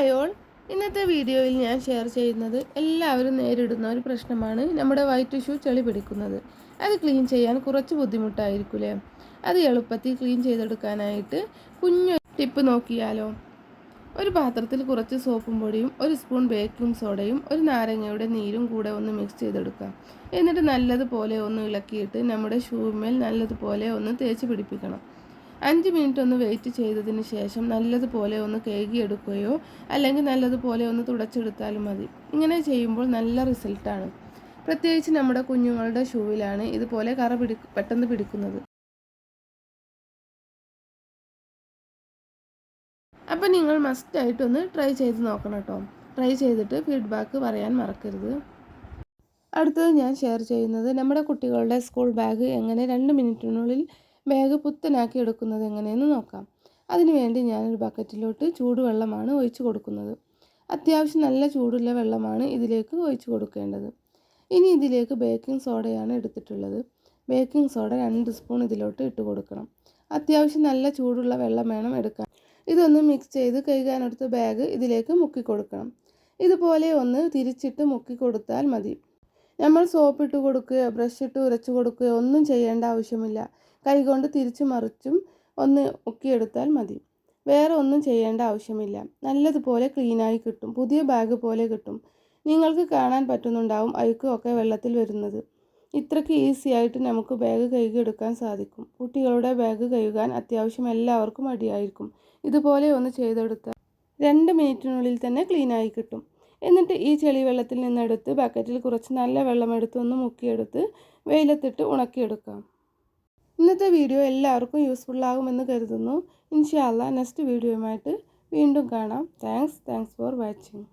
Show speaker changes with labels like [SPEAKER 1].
[SPEAKER 1] Hi ഇന്നത്തെ വീഡിയോയിൽ ഞാൻ ഷെയർ ചെയ്യുന്നത് എല്ലാവരും നേരിടുന്ന ഒരു പ്രശ്നമാണ് നമ്മുടെ വൈറ്റ് ഷൂ ചെളി പിടിക്കുന്നത്. അത് ക്ലീൻ ചെയ്യാൻ കുറച്ച് ബുദ്ധിമുട്ടായിരിക്കില്ലേ അത് എളുപ്പത്തിൽ ക്ലീൻ ചെയ്തെടുക്കാനായിട്ട് കുഞ്ഞു ടിപ്പ് നോക്കിയാലോ? ഒരു പാത്രത്തിൽ കുറച്ച് സോപ്പും പൊടിയും ഒരു സ്പൂൺ ബേക്കിംഗ് സോഡയും ഒരു നാരങ്ങയുടെ നീരും കൂടെ ഒന്ന് മിക്സ് ചെയ്തെടുക്കാം എന്നിട്ട് നല്ലതുപോലെ ഒന്ന് ഇളക്കിയിട്ട് നമ്മുടെ ഷൂമേൽ നല്ലതുപോലെ ഒന്ന് തേച്ച് പിടിപ്പിക്കണം. അഞ്ച് മിനിറ്റ് ഒന്ന് വെയിറ്റ് ചെയ്തതിന് ശേഷം നല്ലതുപോലെ ഒന്ന് കേകിയെടുക്കുകയോ അല്ലെങ്കിൽ നല്ലതുപോലെ ഒന്ന് തുടച്ചെടുത്താലും മതി. ഇങ്ങനെ ചെയ്യുമ്പോൾ നല്ല റിസൾട്ടാണ് പ്രത്യേകിച്ച് നമ്മുടെ കുഞ്ഞുങ്ങളുടെ ഷൂവിലാണ് ഇതുപോലെ കറ പിടി പെട്ടെന്ന് പിടിക്കുന്നത്. അപ്പം നിങ്ങൾ മസ്റ്റായിട്ടൊന്ന് ട്രൈ ചെയ്ത് നോക്കണം കേട്ടോ. ട്രൈ ചെയ്തിട്ട് ഫീഡ്ബാക്ക് പറയാൻ മറക്കരുത്. അടുത്തത് ഞാൻ ഷെയർ ചെയ്യുന്നത് നമ്മുടെ കുട്ടികളുടെ സ്കൂൾ ബാഗ് എങ്ങനെ രണ്ട് മിനിറ്റിനുള്ളിൽ ബാഗ് പുത്തനാക്കി എടുക്കുന്നത് എങ്ങനെയെന്ന് നോക്കാം. അതിനുവേണ്ടി ഞാനൊരു ബക്കറ്റിലോട്ട് ചൂടുവെള്ളമാണ് ഒഴിച്ചു കൊടുക്കുന്നത്. അത്യാവശ്യം നല്ല ചൂടുള്ള വെള്ളമാണ് ഇതിലേക്ക് ഒഴിച്ചു കൊടുക്കേണ്ടത്. ഇനി ഇതിലേക്ക് ബേക്കിംഗ് സോഡയാണ് എടുത്തിട്ടുള്ളത്. ബേക്കിംഗ് സോഡ രണ്ട് സ്പൂൺ ഇതിലോട്ട് ഇട്ട് കൊടുക്കണം. അത്യാവശ്യം നല്ല ചൂടുള്ള വെള്ളം വേണം എടുക്കാൻ. ഇതൊന്ന് മിക്സ് ചെയ്ത് കഴുകാനെടുത്ത ബാഗ് ഇതിലേക്ക് മുക്കി കൊടുക്കണം. ഇതുപോലെ ഒന്ന് തിരിച്ചിട്ട് മുക്കി കൊടുത്താൽ മതി. നമ്മൾ സോപ്പ് ഇട്ട് കൊടുക്കുകയോ ബ്രഷ് ഇട്ട് ഉരച്ചു കൊടുക്കുകയോ ഒന്നും ചെയ്യേണ്ട ആവശ്യമില്ല. കൈകൊണ്ട് തിരിച്ചു മറിച്ചും ഒന്ന് ഒക്കിയെടുത്താൽ മതി. വേറെ ഒന്നും ചെയ്യേണ്ട ആവശ്യമില്ല. നല്ലതുപോലെ ക്ലീനായി കിട്ടും. പുതിയ ബാഗ് പോലെ കിട്ടും. നിങ്ങൾക്ക് കാണാൻ പറ്റുന്നുണ്ടാവും അഴുക്കുമൊക്കെ വെള്ളത്തിൽ വരുന്നത്. ഇത്രയ്ക്ക് ഈസി ആയിട്ട് നമുക്ക് ബാഗ് കഴുകിയെടുക്കാൻ സാധിക്കും. കുട്ടികളുടെ ബാഗ് കഴുകാൻ അത്യാവശ്യം എല്ലാവർക്കും മടിയായിരിക്കും. ഇതുപോലെ ഒന്ന് ചെയ്തെടുത്താൽ രണ്ട് മിനിറ്റിനുള്ളിൽ തന്നെ ക്ലീനായി കിട്ടും. എന്നിട്ട് ഈ ചെളി വെള്ളത്തിൽ നിന്നെടുത്ത് ബക്കറ്റിൽ കുറച്ച് നല്ല വെള്ളമെടുത്ത് ഒന്ന് മുക്കിയെടുത്ത് വെയിലത്തിട്ട് ഉണക്കിയെടുക്കാം. ഇന്നത്തെ വീഡിയോ എല്ലാവർക്കും യൂസ്ഫുൾ ആകുമെന്ന് കരുതുന്നു. ഇൻഷാല്ല നെക്സ്റ്റ് വീഡിയോയുമായിട്ട് വീണ്ടും കാണാം. Thanks thanks for watching